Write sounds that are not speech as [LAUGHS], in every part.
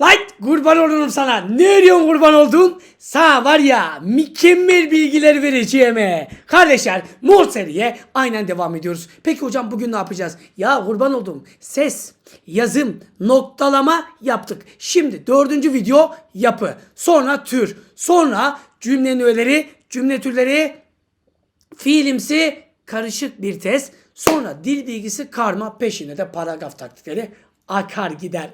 Light kurban olurum sana. Ne diyorsun kurban oldum? Sana var ya mükemmel bilgiler vereceğim. he. Kardeşler mor seriye aynen devam ediyoruz. Peki hocam bugün ne yapacağız? Ya kurban oldum. Ses, yazım, noktalama yaptık. Şimdi dördüncü video yapı. Sonra tür. Sonra cümlenin öğeleri, cümle türleri, fiilimsi karışık bir test. Sonra dil bilgisi karma peşine de paragraf taktikleri akar gider.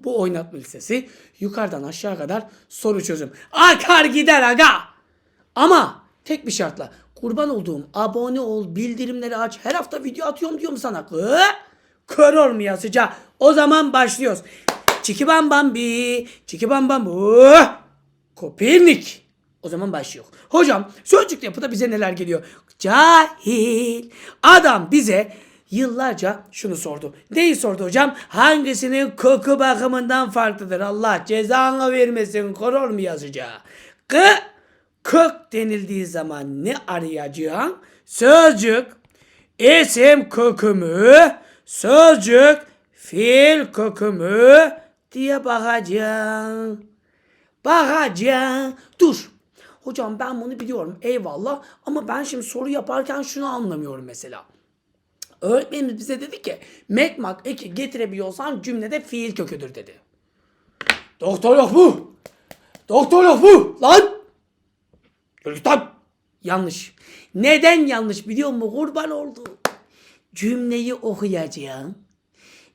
Bu oynatma listesi yukarıdan aşağı kadar soru çözüm. Akar gider aga. Ama tek bir şartla kurban olduğum abone ol bildirimleri aç her hafta video atıyorum diyorum sana. Kı, kör olmuyor sıca. O zaman başlıyoruz. Çiki bam bam bi. Çiki bam bam bu. Kopilnik. O zaman başlıyor. Hocam sözcük yapıda bize neler geliyor? Cahil. Adam bize yıllarca şunu sordu. Neyi sordu hocam? Hangisinin koku bakımından farklıdır? Allah cezanı vermesin. Koror mu yazacağı? Kı, kök denildiği zaman ne arayacaksın? Sözcük, isim kokumu, sözcük, fiil kokumu diye bakacaksın. Bakacaksın. Dur. Hocam ben bunu biliyorum. Eyvallah. Ama ben şimdi soru yaparken şunu anlamıyorum mesela. Öğretmenimiz bize dedi ki mekmak eki getirebiliyorsan cümlede fiil köküdür dedi. Doktor yok bu. Doktor yok bu. Lan. Yürü. Yanlış. Neden yanlış biliyor musun? Kurban oldu. Cümleyi okuyacağım.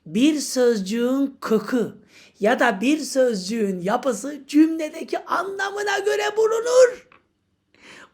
Bir sözcüğün kökü ya da bir sözcüğün yapısı cümledeki anlamına göre bulunur.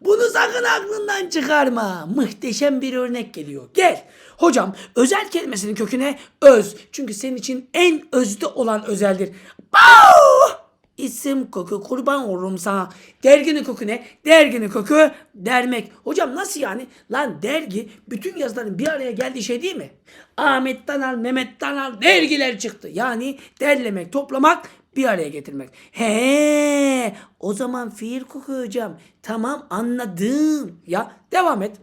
Bunu sakın aklından çıkarma. Muhteşem bir örnek geliyor. Gel. Hocam özel kelimesinin köküne öz. Çünkü senin için en özde olan özeldir. Bau! İsim koku kurban olurum sana. Derginin koku ne? Derginin koku dermek. Hocam nasıl yani? Lan dergi bütün yazıların bir araya geldiği şey değil mi? Ahmet'ten al, Mehmet'ten al dergiler çıktı. Yani derlemek, toplamak, bir araya getirmek. He, o zaman fiil koku hocam. Tamam anladım. Ya devam et.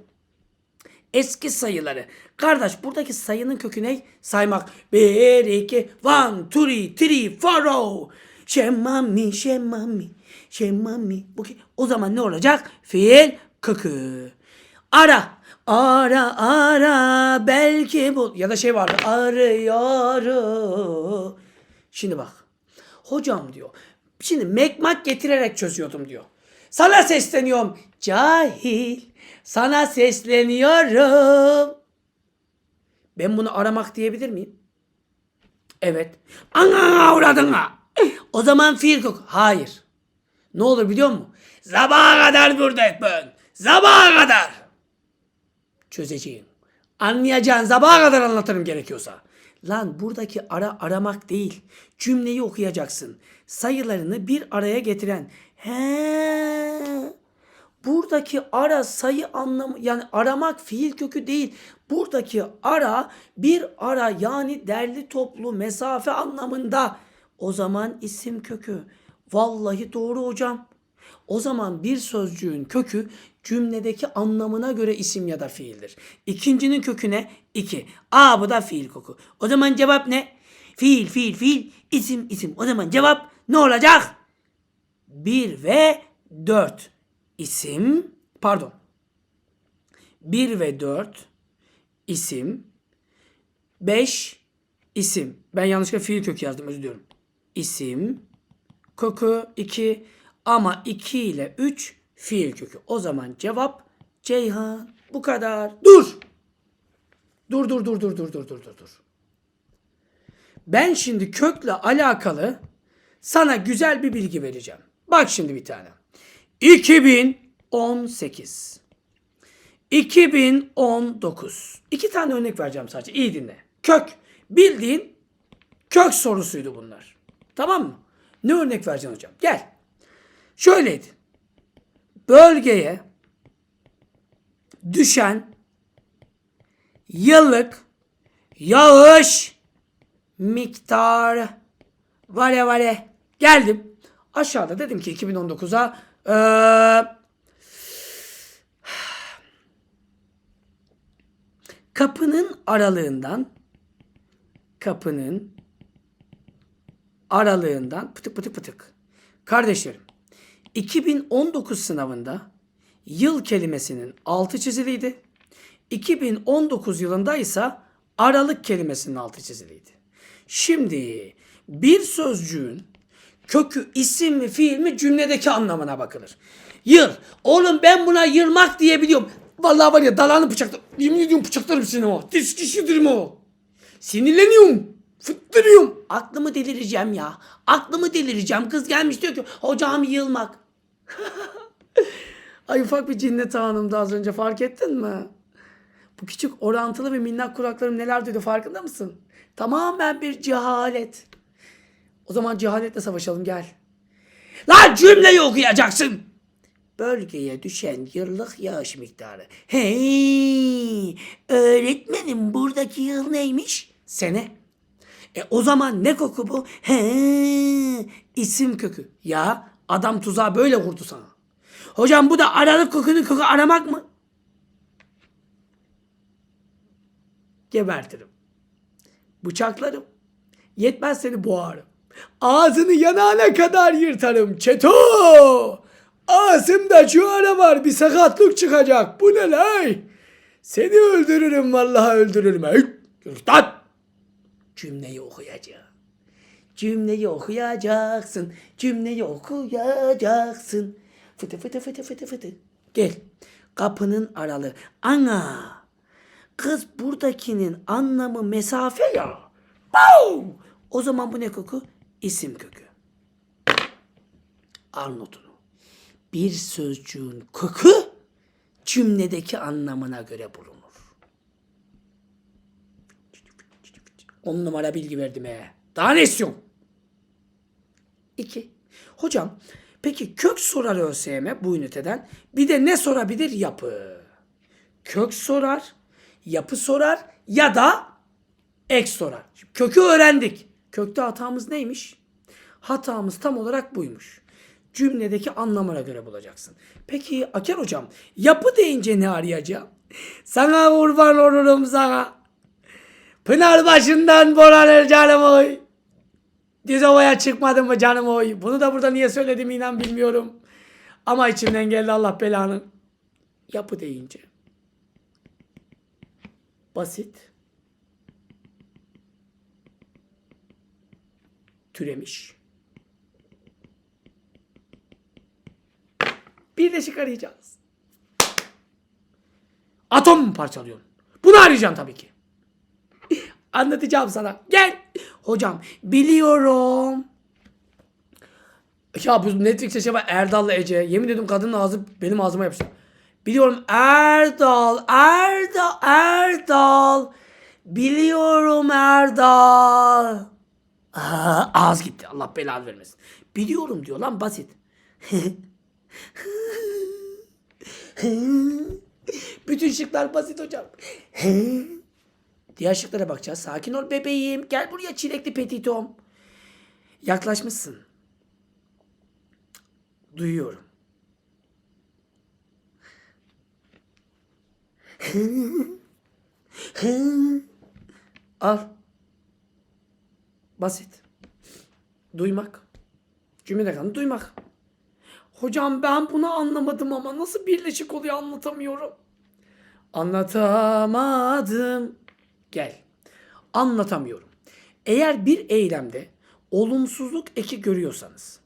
Eski sayıları. Kardeş buradaki sayının kökü ne? Saymak. Bir, iki, one, two, three, four. oh. Şemmami, şemmami, şemmami. Bu ki- O zaman ne olacak? Fiil kökü. Ara. Ara ara belki bu ya da şey vardı arıyorum. Şimdi bak. Hocam diyor. Şimdi mekmak getirerek çözüyordum diyor. Sana sesleniyorum. Cahil. Sana sesleniyorum. Ben bunu aramak diyebilir miyim? Evet. Ana avradına. O zaman fiil kok. Hayır. Ne olur biliyor musun? Sabaha kadar buradayım ben. Sabaha kadar. Çözeceğim. Anlayacağın sabaha kadar anlatırım gerekiyorsa. Lan buradaki ara aramak değil. Cümleyi okuyacaksın. Sayılarını bir araya getiren. He. Buradaki ara sayı anlamı yani aramak fiil kökü değil. Buradaki ara bir ara yani derli toplu mesafe anlamında. O zaman isim kökü. Vallahi doğru hocam. O zaman bir sözcüğün kökü cümledeki anlamına göre isim ya da fiildir. İkincinin kökü ne? İki. A bu da fiil koku. O zaman cevap ne? Fiil, fiil, fiil, isim, isim. O zaman cevap ne olacak? 1 ve 4 isim pardon 1 ve 4 isim 5 isim ben yanlışlıkla fiil kökü yazdım özür diliyorum isim kökü 2 ama 2 ile 3 fiil kökü o zaman cevap Ceyhan bu kadar dur dur dur dur dur dur dur dur dur dur ben şimdi kökle alakalı sana güzel bir bilgi vereceğim. Bak şimdi bir tane. 2018. 2019. İki tane örnek vereceğim sadece. İyi dinle. Kök. Bildiğin kök sorusuydu bunlar. Tamam mı? Ne örnek vereceğim hocam? Gel. Şöyleydi. Bölgeye düşen yıllık yağış miktarı vare vare geldim. Aşağıda dedim ki 2019'a eee, kapının aralığından kapının aralığından pıtık pıtık pıtık. Kardeşlerim 2019 sınavında yıl kelimesinin altı çiziliydi. 2019 yılında ise aralık kelimesinin altı çiziliydi. Şimdi bir sözcüğün kökü isim mi fiil mi cümledeki anlamına bakılır. Yıl. Oğlum ben buna yılmak diyebiliyorum. Vallahi var ya dalağını bıçakla. Yemin ediyorum bıçaklarım seni o. Diş kişidir o. Sinirleniyorum. Fıttırıyorum. Aklımı delireceğim ya. Aklımı delireceğim. Kız gelmiş diyor ki hocam yılmak. [LAUGHS] Ay ufak bir cinnet anımdı az önce fark ettin mi? Bu küçük orantılı ve minnak kulaklarım neler duydu farkında mısın? Tamamen bir cehalet. O zaman cehaletle savaşalım gel. Lan cümleyi okuyacaksın. Bölgeye düşen yıllık yağış miktarı. Hey, öğretmenim buradaki yıl neymiş? Sene. E o zaman ne koku bu? He, isim kökü. Ya adam tuzağı böyle vurdu sana. Hocam bu da aralık kokunun koku aramak mı? Gebertirim. Bıçaklarım. Yetmez seni boğarım. Ağzını yanağına kadar yırtarım. Çeto! Ağzımda cuara var bir sakatlık çıkacak. Bu ne lan? Seni öldürürüm vallahi öldürürüm. Yırtat! Cümleyi okuyacağım. Cümleyi okuyacaksın. Cümleyi okuyacaksın. Fıtı fıtı fıtı fıtı fıtı. Gel. Kapının aralı. Ana. Kız buradakinin anlamı mesafe ya. Boom! O zaman bu ne koku? İsim kökü. Al notunu. Bir sözcüğün kökü cümledeki anlamına göre bulunur. On numara bilgi verdim he. Daha ne istiyorsun? İki. Hocam peki kök sorar ÖSYM bu üniteden. Bir de ne sorabilir? Yapı. Kök sorar, yapı sorar ya da ek sorar. Şimdi kökü öğrendik. Kökte hatamız neymiş? Hatamız tam olarak buymuş. Cümledeki anlamına göre bulacaksın. Peki Aker hocam yapı deyince ne arayacağım? Sana kurban olurum sana. Pınar başından boranır canım oy. Diz ovaya çıkmadın mı canım oy. Bunu da burada niye söyledim inan bilmiyorum. Ama içimden geldi Allah belanı. Yapı deyince. Basit. Türemiş. Birleşik arayacağız. Atom parçalıyorsun. Bunu arayacaksın tabii ki. [LAUGHS] Anlatacağım sana. Gel. Hocam biliyorum. Ya bu Netflix'te şey var Erdal'la Ece. Yemin ediyorum kadının ağzı benim ağzıma yapıştı. Biliyorum Erdal, Erdal, Erdal. Biliyorum Erdal. Aa, ağız gitti. Allah belanı vermesin. Biliyorum diyor lan basit. [LAUGHS] Bütün şıklar basit hocam. [LAUGHS] Diğer şıklara bakacağız. Sakin ol bebeğim. Gel buraya çilekli petitom. Yaklaşmışsın. Duyuyorum. Al. Basit. Duymak. Cümlede kalan duymak. Hocam ben bunu anlamadım ama nasıl birleşik oluyor anlatamıyorum. Anlatamadım. Gel. Anlatamıyorum. Eğer bir eylemde olumsuzluk eki görüyorsanız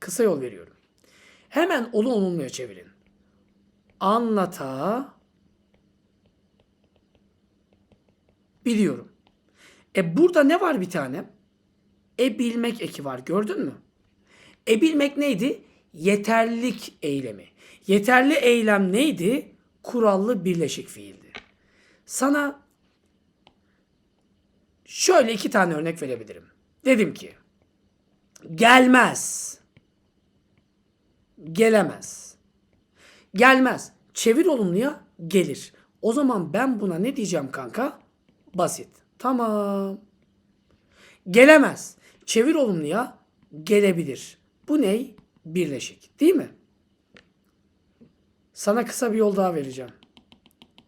kısa yol veriyorum. Hemen onu olumluya çevirin. Anlata biliyorum. E burada ne var bir tane? E bilmek eki var gördün mü? E bilmek neydi? Yeterlilik eylemi. Yeterli eylem neydi? Kurallı birleşik fiildi. Sana şöyle iki tane örnek verebilirim. Dedim ki gelmez. Gelemez. Gelmez. Çevir olumluya gelir. O zaman ben buna ne diyeceğim kanka? Basit. Tamam. Gelemez. Çevir olumluya gelebilir. Bu ney? Birleşik. Değil mi? Sana kısa bir yol daha vereceğim.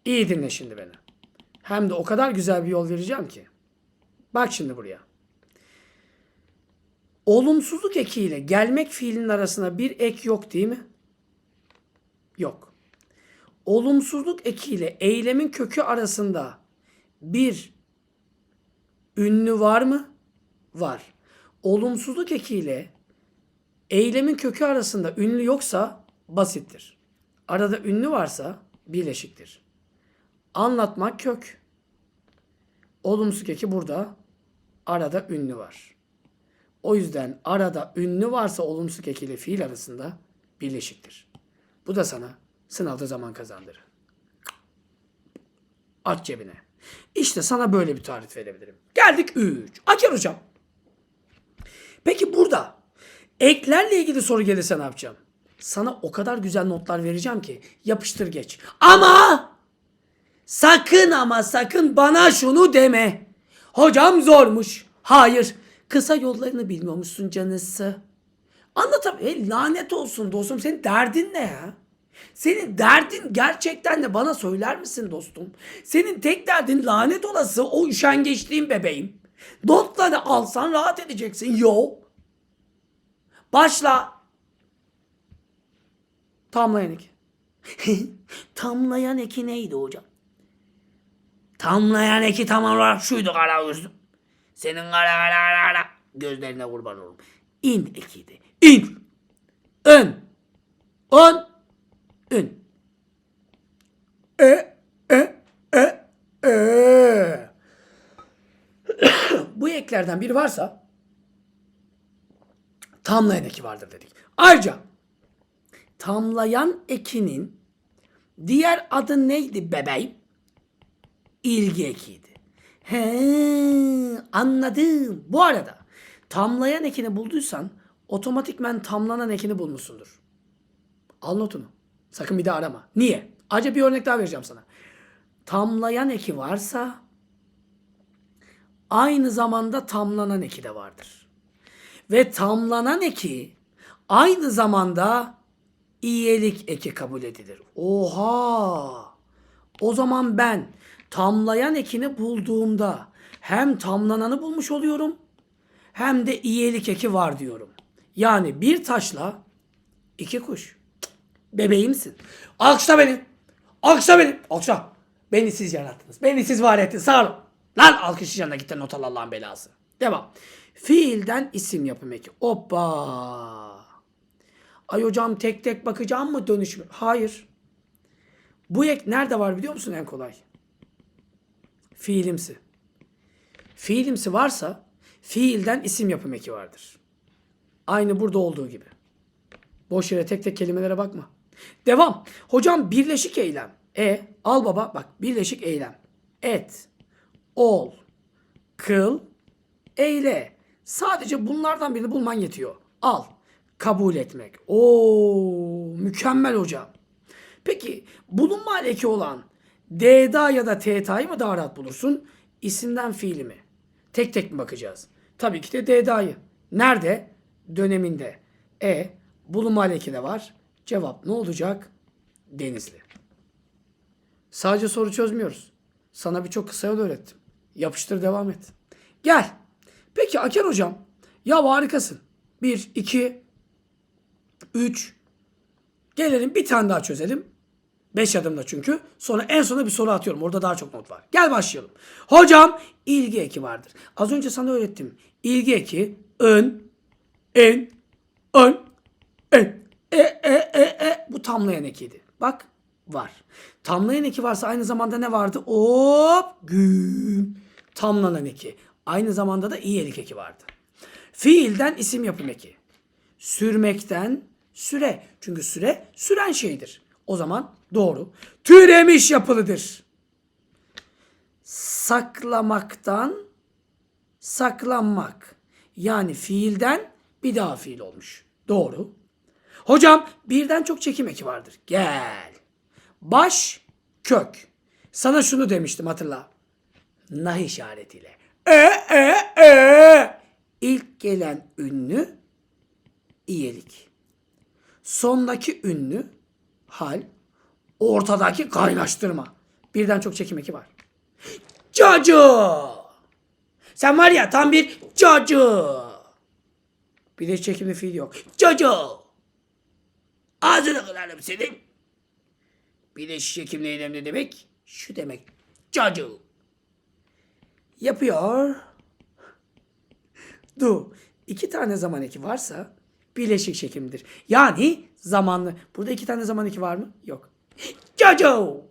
İyi dinle şimdi beni. Hem de o kadar güzel bir yol vereceğim ki. Bak şimdi buraya. Olumsuzluk ekiyle gelmek fiilinin arasında bir ek yok değil mi? Yok. Olumsuzluk ekiyle eylemin kökü arasında bir ünlü var mı? Var. Olumsuzluk ekiyle eylemin kökü arasında ünlü yoksa basittir. Arada ünlü varsa birleşiktir. Anlatmak kök. Olumsuz eki burada. Arada ünlü var. O yüzden arada ünlü varsa olumsuz eki ile fiil arasında birleşiktir. Bu da sana sınavda zaman kazandırır. At cebine. İşte sana böyle bir tarif verebilirim. Geldik 3. Aker hocam. Peki burada eklerle ilgili soru gelirse ne yapacağım? Sana o kadar güzel notlar vereceğim ki yapıştır geç. Ama sakın ama sakın bana şunu deme. Hocam zormuş. Hayır. Kısa yollarını bilmiyormuşsun canısı. Anlatam. E, lanet olsun dostum. Senin derdin ne ya? Senin derdin gerçekten de bana söyler misin dostum? Senin tek derdin lanet olası o üşengeçliğin bebeğim. Notları alsan rahat edeceksin. Yok. Başla. Tamlayan eki. [LAUGHS] Tamlayan eki neydi hocam? Tamlayan eki tam olarak şuydu kara gözlüm. Senin kara kara kara kara gözlerine kurban olurum. İn ekiydi. İn. Ön. On. Ün. E. E. E. E. Bu eklerden biri varsa tamlayan eki vardır dedik. Ayrıca tamlayan ekinin diğer adı neydi bebeğim? İlgi ekiydi. He, anladım. Bu arada tamlayan ekini bulduysan otomatikmen tamlanan ekini bulmuşsundur. Al notunu. Sakın bir daha arama. Niye? Acaba bir örnek daha vereceğim sana. Tamlayan eki varsa aynı zamanda tamlanan eki de vardır. Ve tamlanan eki aynı zamanda iyilik eki kabul edilir. Oha! O zaman ben tamlayan ekini bulduğumda hem tamlananı bulmuş oluyorum hem de iyilik eki var diyorum. Yani bir taşla iki kuş. Bebeğimsin. Alkışla beni. Alkışla beni. Alkışla. Beni siz yarattınız. Beni siz var ettiniz. Sağ olun. Lan alkışlayacaksın da git de not al Allah'ın belası. Devam. Fiilden isim yapım eki. Hoppa. Ay hocam tek tek bakacağım mı dönüşüm? Hayır. Bu ek nerede var biliyor musun en kolay? Fiilimsi. Fiilimsi varsa fiilden isim yapım eki vardır. Aynı burada olduğu gibi. Boş yere tek tek kelimelere bakma. Devam. Hocam birleşik eylem. E al baba bak birleşik eylem. Et, ol, kıl, eyle. Sadece bunlardan birini bulman yetiyor. Al. Kabul etmek. Oo mükemmel hocam. Peki bulunma eki olan D'da ya da T'da'yı mı daha rahat bulursun? İsimden fiili mi? Tek tek mi bakacağız? Tabii ki de D'da'yı. Nerede? Döneminde. E bulunma eki de var. Cevap ne olacak? Denizli. Sadece soru çözmüyoruz. Sana birçok kısa yol öğrettim. Yapıştır devam et. Gel. Peki Aker hocam. Ya harikasın. Bir, iki, üç. Gelelim bir tane daha çözelim. Beş adımda çünkü. Sonra en sona bir soru atıyorum. Orada daha çok not var. Gel başlayalım. Hocam ilgi eki vardır. Az önce sana öğrettim. İlgi eki ön, en, ön, en. E, e, e, e. Bu tamlayan ekiydi. Bak var. Tamlayan eki varsa aynı zamanda ne vardı? Hop güm. Tamlanan eki. Aynı zamanda da iyilik eki vardı. Fiilden isim yapım eki. Sürmekten süre. Çünkü süre süren şeydir. O zaman doğru. Türemiş yapılıdır. Saklamaktan saklanmak. Yani fiilden bir daha fiil olmuş. Doğru. Hocam birden çok çekim eki vardır. Gel. Baş kök. Sana şunu demiştim hatırla. Nah işaretiyle. E e e. İlk gelen ünlü iyilik. Sondaki ünlü hal. Ortadaki kaynaştırma. Birden çok çekim eki var. Cacı. Sen var ya tam bir cacı. Bileş çekimli fiil yok. Çocuğu. Ağzını kırarım senin. Bileş çekimli eylem ne demek? Şu demek. Çocuğu. Yapıyor. Du. İki tane zaman eki varsa bileşik çekimdir. Yani zamanlı. Burada iki tane zaman eki var mı? Yok. Çocuğu.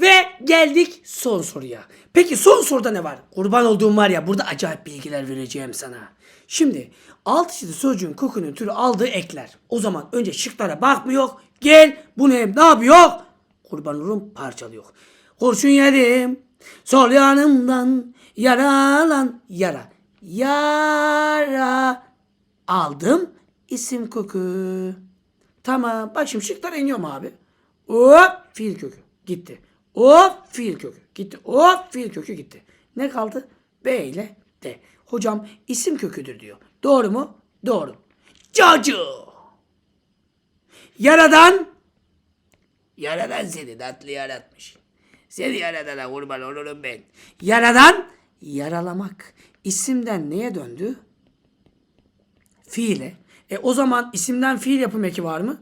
Ve geldik son soruya. Peki son soruda ne var? Kurban olduğum var ya burada acayip bilgiler vereceğim sana. Şimdi alt çizili sözcüğün kokunun türü aldığı ekler. O zaman önce şıklara bakmıyor. Gel bunu hem ne yapıyor? Kurban olurum parçalıyor. Kurşun yedim. Sol yanımdan yaralan yara. Yara aldım isim koku. Tamam. Bak şimdi şıklara iniyorum abi. Hop fiil kökü gitti. Hop fiil kökü gitti. Hop fiil kökü gitti. Ne kaldı? B ile D. Hocam isim köküdür diyor. Doğru mu? Doğru. Çocuğu. Yaradan Yaradan seni tatlı yaratmış. Seni yaradana kurban olurum ben. Yaradan yaralamak. İsimden neye döndü? Fiile. E o zaman isimden fiil yapım eki var mı?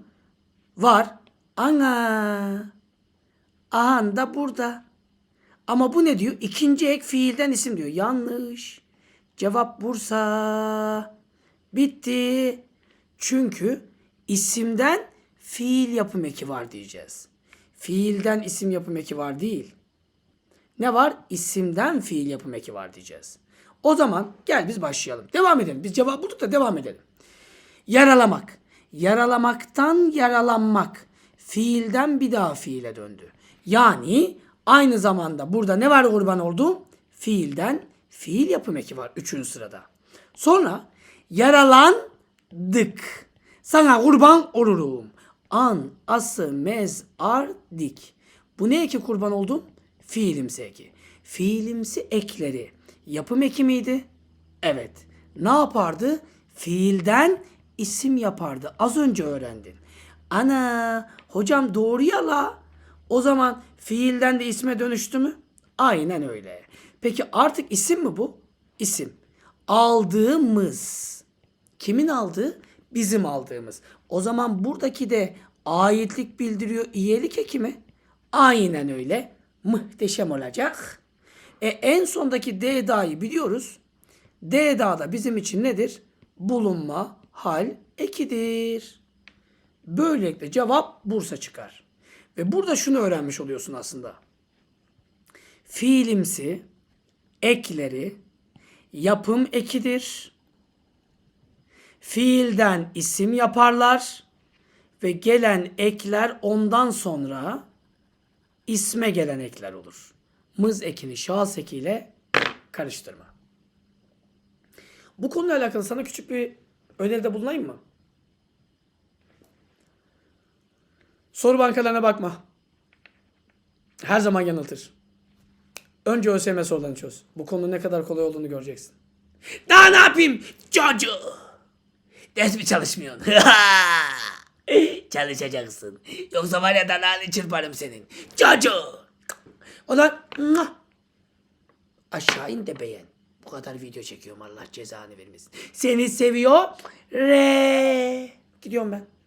Var. Ana. Ahan da burada. Ama bu ne diyor? İkinci ek fiilden isim diyor. Yanlış. Cevap Bursa. Bitti. Çünkü isimden fiil yapım eki var diyeceğiz. Fiilden isim yapım eki var değil. Ne var? İsimden fiil yapım eki var diyeceğiz. O zaman gel biz başlayalım. Devam edelim. Biz cevap bulduk da devam edelim. Yaralamak. Yaralamaktan yaralanmak. Fiilden bir daha fiile döndü. Yani aynı zamanda burada ne var kurban olduğum? Fiilden fiil yapım eki var. Üçüncü sırada. Sonra yaralandık. Sana kurban olurum. An, ası, mez, ar, dik. Bu ne eki kurban oldum? Fiilimsi eki. Fiilimsi ekleri. Yapım eki miydi? Evet. Ne yapardı? Fiilden isim yapardı. Az önce öğrendin. Ana hocam doğru ya la. O zaman fiilden de isme dönüştü mü? Aynen öyle. Peki artık isim mi bu? İsim. Aldığımız. Kimin aldığı? Bizim aldığımız. O zaman buradaki de aitlik bildiriyor iyilik eki mi? Aynen öyle. Muhteşem olacak. E, en sondaki D da'yı biliyoruz. D da bizim için nedir? Bulunma, hal, ekidir. Böylelikle cevap Bursa çıkar. Ve burada şunu öğrenmiş oluyorsun aslında. Fiilimsi ekleri yapım ekidir. Fiilden isim yaparlar ve gelen ekler ondan sonra isme gelen ekler olur. Mız ekini şahıs ekiyle karıştırma. Bu konuyla alakalı sana küçük bir öneride bulunayım mı? Soru bankalarına bakma. Her zaman yanıltır. Önce ÖSYM sorularını çöz. Bu konunun ne kadar kolay olduğunu göreceksin. Daha ne yapayım çocuğu? Ders mi çalışmıyorsun? [LAUGHS] Çalışacaksın. Yoksa var ya danağını çırparım senin. Çocuğu. Muah. aşağı in de beğen. Bu kadar video çekiyorum Allah cezanı vermesin. Seni seviyor. Re. Gidiyorum ben.